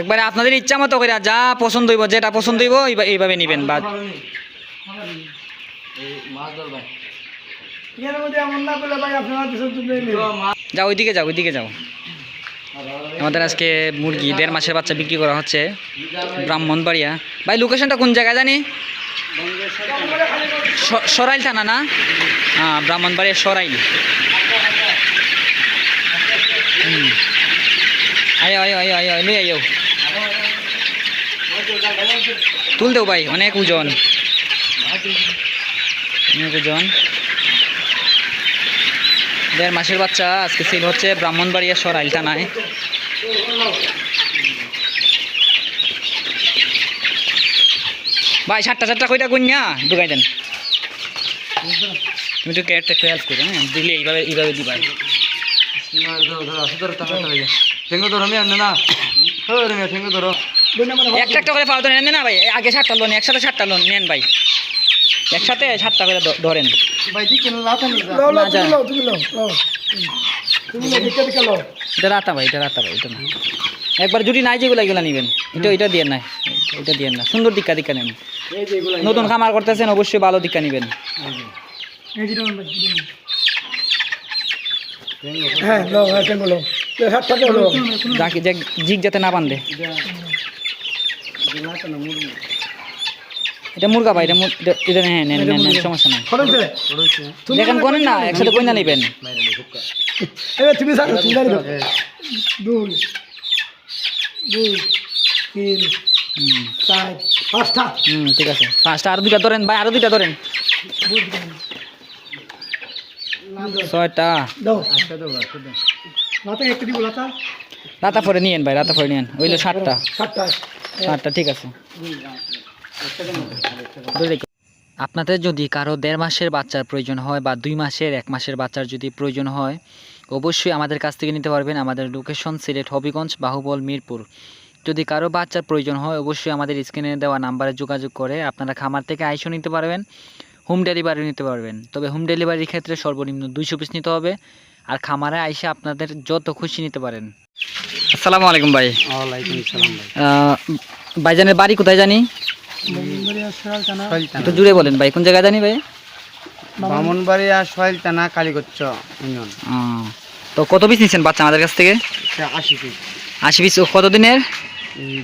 একবারে আপনাদের ইচ্ছা মতো করে যা পছন্দ হইব, যেটা পছন্দ হইব এইভাবে নেবেন বা যাও, ওইদিকে যাও ওইদিকে যাও। আমাদের আজকে মুরগি দেড় মাসের বাচ্চা বিক্রি করা হচ্ছে ব্রাহ্মণবাড়িয়া। ভাই লোকেশনটা কোন জায়গায় জানি? সরাইল থানা না? হ্যাঁ ব্রাহ্মণবাড়িয়া সরাইল। হুম। আয়ো আয়ো আয়ো আয়ো লই আয়ো তুল দেও ভাই, অনেক ওজন। অনেক ওজন। দেড় মাসের বাচ্চা, আজকে সেল হচ্ছে ব্রাহ্মণবাড়িয়া সরাইল থানায়। ভাই, সাতটা সাতটা কইটা কইনা ঢুকাই দেন। তুমি ক্যারেক্টার একটু হেল্প করো হ্যাঁ? দিলে এইভাবে এইভাবে দিবা। ঠেঙ্গো ধরো আনে না। রে মেয়ে ঠেঙ্গো ধরো একটা একটা করে পাও তো নেন না ভাই। আগে সাতটা লোন একসাথে সাতটা লোন নেন ভাই। একসাথে সাতটা করে ধরেন। দিকে দিকে এটা রাতা ভাই এটা রাতা ভাই এটা না। একবার জুটি নাই যেগুলো এগুলো নেবেন। এটা এটা দিয়ে না এটা দিয়ে না। সুন্দর দিক্কা দিক্কা নেন। এই যে এগুলো নতুন খামার করতেছেন অবশ্যই ভালো দিকা নেবেন। এই হ্যাঁ যাকে জিগ যাতে না বান্ধে এটা মুরগা ভাই এটা হ্যাঁ নেন নেন নেন সমস্যা নাই। দেখেন কোনেন না একসাথে কইনা নেবেন। এবার তুমি সাথে তুমি দাঁড়িয়ে দাও দুই দুই তিন চার পাঁচটা। হুম ঠিক আছে। পাঁচটা আরও দুইটা ধরেন। ভাই আরও দুইটা ধরেন। ছয়টা। দাও। আচ্ছা দাও। লাতা একটু দিব লাতা পরে নিয়েন ভাই পরে নিয়েন। ওইলো সাতটা। সাতটা ঠিক আছে। আপনাদের যদি কারও দেড় মাসের বাচ্চার প্রয়োজন হয় বা দুই মাসের এক মাসের বাচ্চার যদি প্রয়োজন হয় অবশ্যই আমাদের কাছ থেকে নিতে পারবেন আমাদের লোকেশন সিলেট হবিগঞ্জ বাহুবল মিরপুর। যদি কারও বাচ্চার প্রয়োজন হয় অবশ্যই আমাদের স্ক্রিনে দেওয়া নাম্বারে যোগাযোগ করে আপনারা খামার থেকে আইসও নিতে পারবেন হোম ডেলিভারি নিতে পারবেন। তবে হোম ডেলিভারির ক্ষেত্রে সর্বনিম্ন দুইশো পিস নিতে হবে। আর খামারে আইসে আপনাদের যত খুশি নিতে পারেন। আসসালামু আলাইকুম ভাই। ওয়ালাইকুম আসসালাম ভাই। ভাইজানের বাড়ি কোথায় জানি? একটু জুড়ে বলেন ভাই কোন জায়গায় জানি ভাই? বামনবাড়িয়া কালীগচ্ছ ইউনিয়ন। তো কত পিস নিচ্ছেন বাচ্চা আমাদের কাছ থেকে? আশি পিস। আশি পিস কত দিনের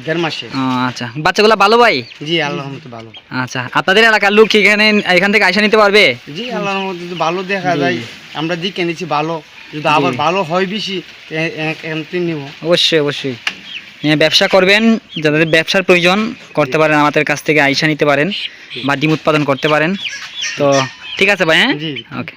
দেড় মাসে আচ্ছা। বাচ্চাগুলো ভালো ভাই? জি আল্লাহর মতো ভালো। আচ্ছা আপনাদের এলাকার লোক এখানে এখান থেকে আইসা নিতে পারবে? জি আল্লাহর মতো ভালো দেখা যায় আমরা দিকে নিচ্ছি ভালো। যদি আবার ভালো হয় বেশি নিব। অবশ্যই অবশ্যই। হ্যাঁ, ব্যবসা করবেন যাদের ব্যবসার প্রয়োজন করতে পারেন আমাদের কাছ থেকে আইসা নিতে পারেন বা ডিম উৎপাদন করতে পারেন। তো ঠিক আছে ভাই হ্যাঁ? ওকে